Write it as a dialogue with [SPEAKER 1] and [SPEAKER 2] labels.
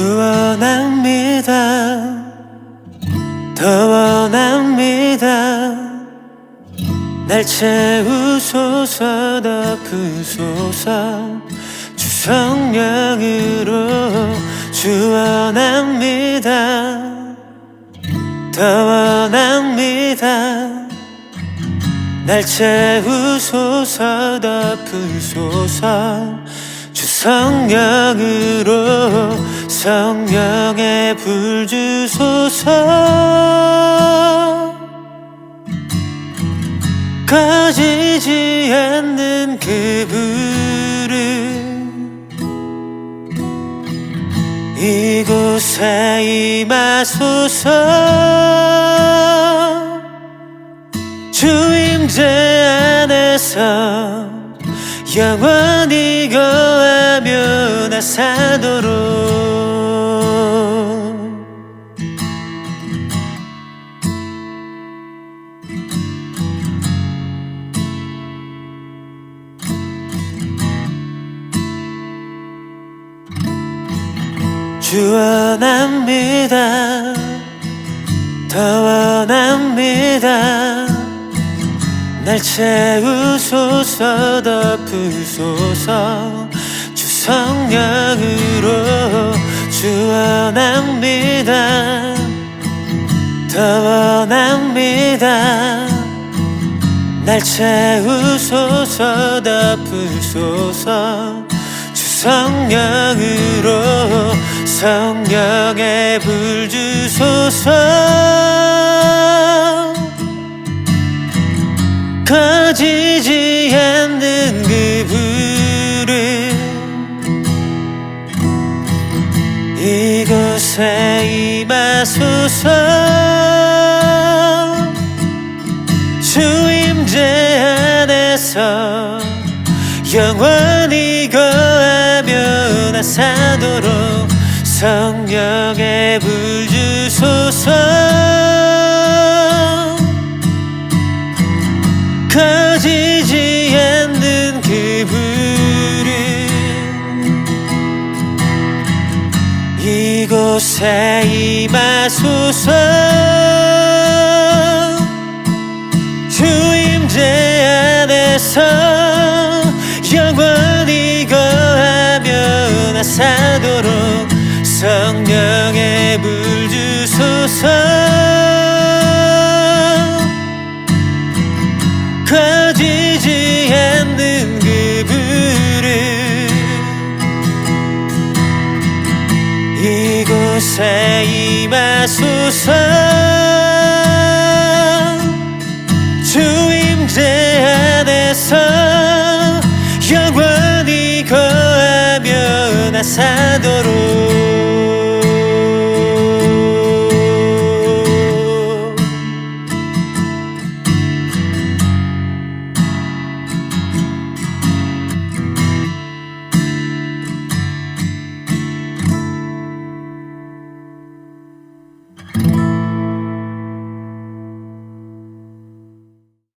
[SPEAKER 1] 구원합니다. 더 원합니다. 날 채우소서 덮으소서. 주성령으로 주 원합니다. 더 원합니다. 날 채우소서 덮으소서. 주 성령으로 성령의 불 주소서. 꺼지지 않는 그 불을 이곳에 임하소서. 주임제 안에서 영원히 거 나 사도록 주원합니다. 더 원합니다. 날 채우소서 덮으소서 더 원합니다. 날 채우소서 덮으소서. 주 성령으로 성령의 불 주소서 하소서 주임제 안에서 영원히 거하며 나 사도록 성령의 불 주소서 이곳에 임하소서. 주임제 안에서 영원히 거하며 나 사도록 성령의 불 주소서 이곳에 임하소서 주임제 안에서 영원히 거하며 나 사도록